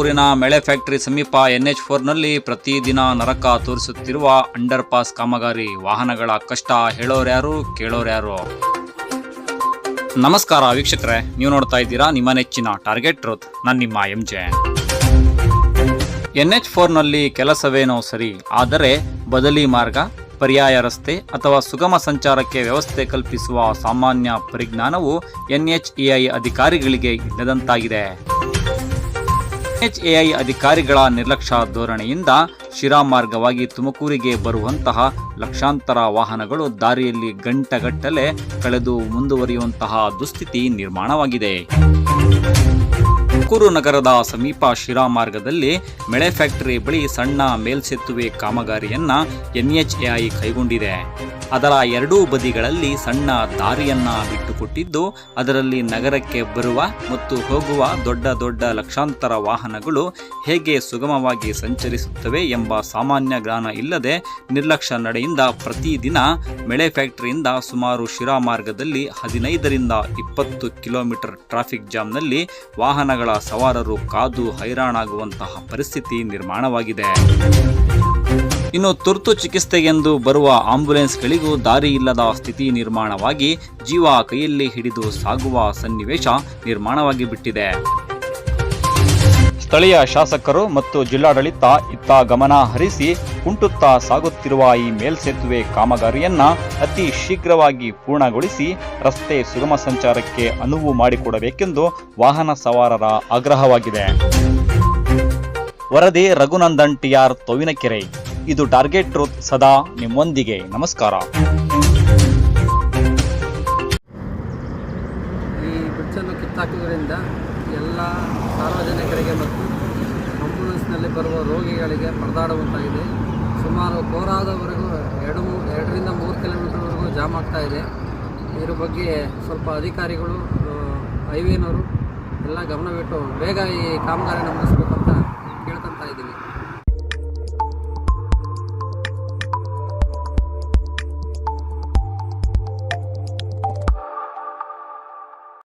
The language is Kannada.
ತುಮಕೂರಿನ ಮೆಳೆ ಫ್ಯಾಕ್ಟರಿ ಸಮೀಪ ಎನ್ಎಚ್ ಫೋರ್ನಲ್ಲಿ ಪ್ರತಿದಿನ ನರಕ ತೋರಿಸುತ್ತಿರುವ ಅಂಡರ್ ಪಾಸ್ ಕಾಮಗಾರಿ ವಾಹನಗಳ ಕಷ್ಟ ಹೇಳೋರ್ಯಾರು ಕೇಳೋರ್ಯಾರು ನಮಸ್ಕಾರ ವೀಕ್ಷಕರೇ, ನೀವು ನೋಡ್ತಾ ಇದ್ದೀರಾ ನಿಮ್ಮ ನೆಚ್ಚಿನ ಟಾರ್ಗೆಟ್ ಟ್ರೂತ್, ನಾನು ನಿಮ್ಮ ಎಂ ಜೆ ಎನ್ ಎಚ್ ಫೋರ್ನಲ್ಲಿ ಕೆಲಸವೇನೋ ಸರಿ, ಆದರೆ ಬದಲಿ ಮಾರ್ಗ, ಪರ್ಯಾಯ ರಸ್ತೆ ಅಥವಾ ಸುಗಮ ಸಂಚಾರಕ್ಕೆ ವ್ಯವಸ್ಥೆ ಕಲ್ಪಿಸುವ ಸಾಮಾನ್ಯ ಪರಿಜ್ಞಾನವು ಎನ್ಎಚ್ಇಐ ಅಧಿಕಾರಿಗಳಿಗೆ ಇಲ್ಲದಂತಾಗಿದೆ. ಎನ್ಎಚ್ಎಐ ಅಧಿಕಾರಿಗಳ ನಿರ್ಲಕ್ಷ್ಯ ಧೋರಣೆಯಿಂದ ಶಿರಾ ಮಾರ್ಗವಾಗಿ ತುಮಕೂರಿಗೆ ಬರುವಂತಹ ಲಕ್ಷಾಂತರ ವಾಹನಗಳು ದಾರಿಯಲ್ಲಿ ಗಂಟಗಟ್ಟಲೆ ಕಳೆದು ಮುಂದುವರಿಯುವಂತಹ ದುಸ್ಥಿತಿ ನಿರ್ಮಾಣವಾಗಿದೆ. ತುಮಕೂರು ನಗರದ ಸಮೀಪ ಶಿರಾ ಮಾರ್ಗದಲ್ಲಿ ಮೆಳೆ ಫ್ಯಾಕ್ಟರಿ ಬಳಿ ಸಣ್ಣ ಮೇಲ್ಸೇತುವೆ ಕಾಮಗಾರಿಯನ್ನ ಎನ್ಎಚ್ಎಐ ಕೈಗೊಂಡಿದೆ. ಅದರ ಎರಡೂ ಬದಿಗಳಲ್ಲಿ ಸಣ್ಣ ದಾರಿಯನ್ನ ಬಿಟ್ಟುಕೊಟ್ಟಿದ್ದು, ಅದರಲ್ಲಿ ನಗರಕ್ಕೆ ಬರುವ ಮತ್ತು ಹೋಗುವ ದೊಡ್ಡ ದೊಡ್ಡ ಲಕ್ಷಾಂತರ ವಾಹನಗಳು ಹೇಗೆ ಸುಗಮವಾಗಿ ಸಂಚರಿಸುತ್ತವೆ ಎಂಬ ಸಾಮಾನ್ಯ ಜ್ಞಾನ ಇಲ್ಲದೆ ನಿರ್ಲಕ್ಷ್ಯ ನಡೆಯಿಂದ ಪ್ರತಿದಿನ ಮೆಳೆ ಫ್ಯಾಕ್ಟರಿಯಿಂದ ಸುಮಾರು ಶಿರಾ ಮಾರ್ಗದಲ್ಲಿ ಹದಿನೈದರಿಂದ ಇಪ್ಪತ್ತು ಕಿಲೋಮೀಟರ್ ಟ್ರಾಫಿಕ್ ಜಾಮ್ನಲ್ಲಿ ವಾಹನಗಳ ಸವಾರರು ಕಾದು ಹೈರಾಣಾಗುವಂತಹ ಪರಿಸ್ಥಿತಿ ನಿರ್ಮಾಣವಾಗಿದೆ. ಇನ್ನು ತುರ್ತು ಚಿಕಿತ್ಸೆಗೆಂದು ಬರುವ ಆಂಬ್ಯುಲೆನ್ಸ್ಗಳಿಗೂ ದಾರಿ ಇಲ್ಲದ ಸ್ಥಿತಿ ನಿರ್ಮಾಣವಾಗಿ ಜೀವ ಕೈಯಲ್ಲಿ ಹಿಡಿದು ಸಾಗುವ ಸನ್ನಿವೇಶ ನಿರ್ಮಾಣವಾಗಿ ಬಿಟ್ಟಿದೆ ಸ್ಥಳೀಯ ಶಾಸಕರು ಮತ್ತು ಜಿಲ್ಲಾಡಳಿತ ಇತ್ತ ಗಮನ ಹರಿಸಿ ಕುಂಟುತ್ತಾ ಸಾಗುತ್ತಿರುವ ಈ ಮೇಲ್ಸೇತುವೆ ಕಾಮಗಾರಿಯನ್ನ ಅತಿ ಶೀಘ್ರವಾಗಿ ಪೂರ್ಣಗೊಳಿಸಿ ರಸ್ತೆ ಸುಗಮ ಸಂಚಾರಕ್ಕೆ ಅನುವು ಮಾಡಿಕೊಡಬೇಕೆಂದು ವಾಹನ ಸವಾರರ ಆಗ್ರಹವಾಗಿದೆ. ವರದಿ ರಘುನಂದನ್ ಟಿಆರ್ ತೋವಿನಕೆರೆ. ಇದು ಟಾರ್ಗೆಟ್ ಟ್ರೂತ್ ಸದಾ ನಿಮ್ಮೊಂದಿಗೆ. ನಮಸ್ಕಾರ. ಈ ಬ್ರಿಡ್ಜನ್ನು ಕಿತ್ತಾಕುವುದರಿಂದ ಎಲ್ಲ ಸಾರ್ವಜನಿಕರಿಗೆ ಮತ್ತು ಆಂಬುಲೆನ್ಸ್ನಲ್ಲಿ ಬರುವ ರೋಗಿಗಳಿಗೆ ಪರದಾಡುವಂತಾಗಿದೆ. ಸುಮಾರು ಕೋರಾದವರೆಗೂ ಎರಡು ಎರಡರಿಂದ ಮೂರು ಕಿಲೋಮೀಟರ್ವರೆಗೂ ಜಾಮ್ ಆಗ್ತಾ ಇದೆ. ಇದ್ರ ಬಗ್ಗೆ ಸ್ವಲ್ಪ ಅಧಿಕಾರಿಗಳು ಹೈವೇನವರು ಎಲ್ಲ ಗಮನವಿಟ್ಟು ಬೇಗ ಈ ಕಾಮಗಾರಿನ ಮುಗಿಸ್ಬೇಕು